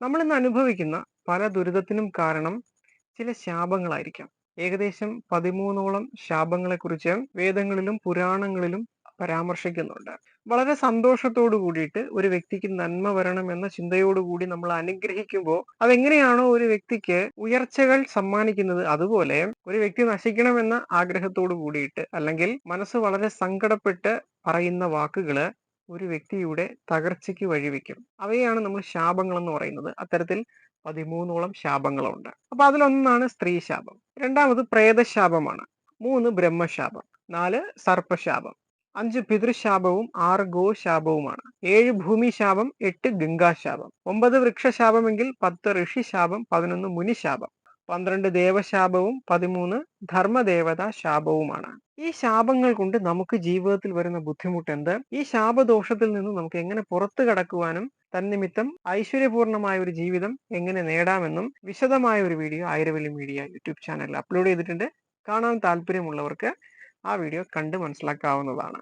നമ്മൾ ഇന്ന് അനുഭവിക്കുന്ന പല ദുരിതത്തിനും കാരണം ചില ശാപങ്ങളായിരിക്കാം. ഏകദേശം പതിമൂന്നോളം ശാപങ്ങളെക്കുറിച്ച് വേദങ്ങളിലും പുരാണങ്ങളിലും പരാമർശിക്കുന്നുണ്ട്. വളരെ സന്തോഷത്തോടു കൂടിയിട്ട് ഒരു വ്യക്തിക്ക് നന്മ വരണം എന്ന ചിന്തയോടുകൂടി നമ്മൾ അനുഗ്രഹിക്കുമ്പോൾ അതെങ്ങനെയാണോ ഒരു വ്യക്തിക്ക് ഉയർച്ചകൾ സമ്മാനിക്കുന്നത് അതുപോലെ ഒരു വ്യക്തി നശിക്കണമെന്ന ആഗ്രഹത്തോടു കൂടിയിട്ട് അല്ലെങ്കിൽ മനസ്സ് വളരെ സങ്കടപ്പെട്ട് പറയുന്ന വാക്കുകൾ ഒരു വ്യക്തിയുടെ തകർച്ചയ്ക്ക് വഴിവെക്കും അവയാണ് നമ്മൾ ശാപങ്ങൾ എന്ന് പറയുന്നത്. അത്തരത്തിൽ പതിമൂന്നോളം ശാപങ്ങളുണ്ട്. അപ്പൊ അതിലൊന്നാണ് സ്ത്രീ ശാപം രണ്ടാമത് പ്രേതശാപമാണ്. മൂന്ന് ബ്രഹ്മശാപം. നാല് സർപ്പശാപം. അഞ്ച് പിതൃശാപവും ആറ് ഗോശാപവുമാണ്. ഏഴ് ഭൂമി ശാപം എട്ട് ഗംഗാശാപം. ഒമ്പത് വൃക്ഷശാപമെങ്കിൽ പത്ത് ഋഷിശാപം പതിനൊന്ന് മുനിശാപം. പന്ത്രണ്ട് ദേവശാപവും പതിമൂന്ന് ധർമ്മദേവത ശാപവുമാണ്. ഈ ശാപങ്ങൾ കൊണ്ട് നമുക്ക് ജീവിതത്തിൽ വരുന്ന ബുദ്ധിമുട്ട് എന്ത്? ഈ ശാപദോഷത്തിൽ നിന്ന് നമുക്ക് എങ്ങനെ പുറത്തു കടക്കുവാനും തന്നിമിത്തം ഐശ്വര്യപൂർണമായ ഒരു ജീവിതം എങ്ങനെ നേടാമെന്നും വിശദമായ ഒരു വീഡിയോ ആയിരവല്ലി മീഡിയ യൂട്യൂബ് ചാനലിൽ അപ്ലോഡ് ചെയ്തിട്ടുണ്ട്. കാണാൻ താല്പര്യമുള്ളവർക്ക് ആ വീഡിയോ കണ്ട് മനസ്സിലാക്കാവുന്നതാണ്.